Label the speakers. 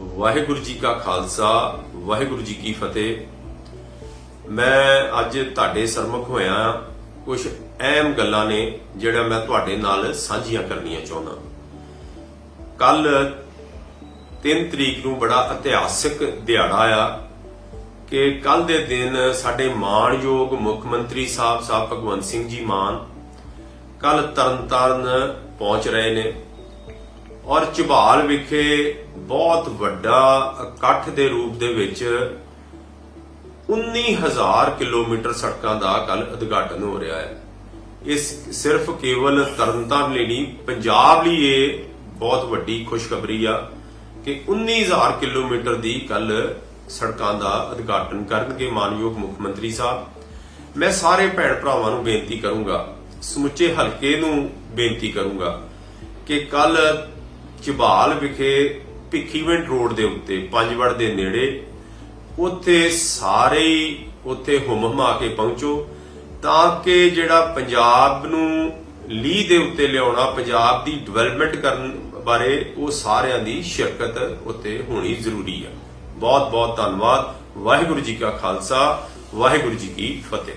Speaker 1: ਵਾਹਿਗੁਰੂ ਜੀ ਕਾ ਖਾਲਸਾ, ਵਾਹਿਗੁਰੂ ਜੀ ਕੀ ਫਤਿਹ। ਮੈਂ ਅੱਜ ਤੁਹਾਡੇ ਸਰਮੁਖ ਹੋਇਆ ਕੁਝ ਅਹਿਮ ਗੱਲਾਂ ਨੇ ਜਿਹੜਾ ਮੈਂ ਤੁਹਾਡੇ ਨਾਲ ਸਾਂਝੀਆਂ ਕਰਨੀਆਂ ਚਾਹੁੰਦਾ। ਕੱਲ 3 ਤਰੀਕ ਨੂੰ ਬੜਾ ਇਤਿਹਾਸਿਕ ਦਿਹਾੜਾ ਆ ਕਿ ਕੱਲ ਦੇ ਦਿਨ ਸਾਡੇ ਮਾਣਯੋਗ ਮੁੱਖ ਮੰਤਰੀ ਸਾਹਿਬ ਸਾਹਿਬ ਭਗਵੰਤ ਸਿੰਘ ਜੀ ਮਾਨ ਕੱਲ ਤਰਨਤਾਰਨ ਪਹੁੰਚ ਰਹੇ ਨੇ। ਔਰ ਝਬਾਲ ਵਿਖੇ ਬਹੁਤ ਵੱਡਾ ਇਕੱਠ ਦੇ ਰੂਪ ਦੇ ਵਿੱਚ 19000 ਕਿਲੋਮੀਟਰ ਸੜਕਾਂ ਦਾ ਕੱਲ ਉਦਘਾਟਨ ਹੋ ਰਿਹਾ ਹੈ। ਇਸ ਸਿਰਫ ਕੇਵਲ ਤਰਨਤਾਰਨ ਲਈ ਨਹੀਂ, ਪੰਜਾਬ ਲਈ ਇਹ ਬਹੁਤ ਵੱਡੀ ਖੁਸ਼ਖਬਰੀ ਆ ਕਿ 19000 ਕਿਲੋਮੀਟਰ ਦੀ ਕੱਲ ਸੜਕਾਂ ਦਾ ਉਦਘਾਟਨ ਕਰਨਗੇ ਮਾਨਯੋਗ ਮੁੱਖ ਮੰਤਰੀ ਸਾਹਿਬ। ਮੈਂ ਸਾਰੇ ਭੈਣ ਭਰਾਵਾਂ ਨੂੰ ਬੇਨਤੀ ਕਰੂੰਗਾ, ਸਮੁੱਚੇ ਹਲਕੇ ਨੂੰ ਬੇਨਤੀ ਕਰੂੰਗਾ ਕਿ ਕੱਲ ਝਬਾਲ ਵਿਖੇ ਭਿੱਖੀਵਿੰਡ ਰੋਡ ਦੇ ਉੱਤੇ, ਪੰਜਵੜ ਦੇ ਨੇੜੇ, ਉੱਥੇ ਸਾਰੇ ਹੀ ਉੱਥੇ ਹੁਮਹਮਾ ਕੇ ਪਹੁੰਚੋ, ਤਾਂ ਕਿ ਜਿਹੜਾ ਪੰਜਾਬ ਨੂੰ ਲੀਹ ਦੇ ਉੱਤੇ ਲਿਆਉਣਾ, ਪੰਜਾਬ ਦੀ ਡਿਵੈਲਪਮੈਂਟ ਕਰਨ ਬਾਰੇ ਉਹ ਸਾਰਿਆਂ ਦੀ ਸ਼ਿਰਕਤ ਉੱਤੇ ਹੋਣੀ ਜ਼ਰੂਰੀ ਹੈ ਬਹੁਤ ਬਹੁਤ ਧੰਨਵਾਦ। ਵਾਹਿਗੁਰੂ ਜੀ ਕਾ ਖਾਲਸਾ, ਵਾਹਿਗੁਰੂ ਜੀ ਕੀ ਫਤਿਹ।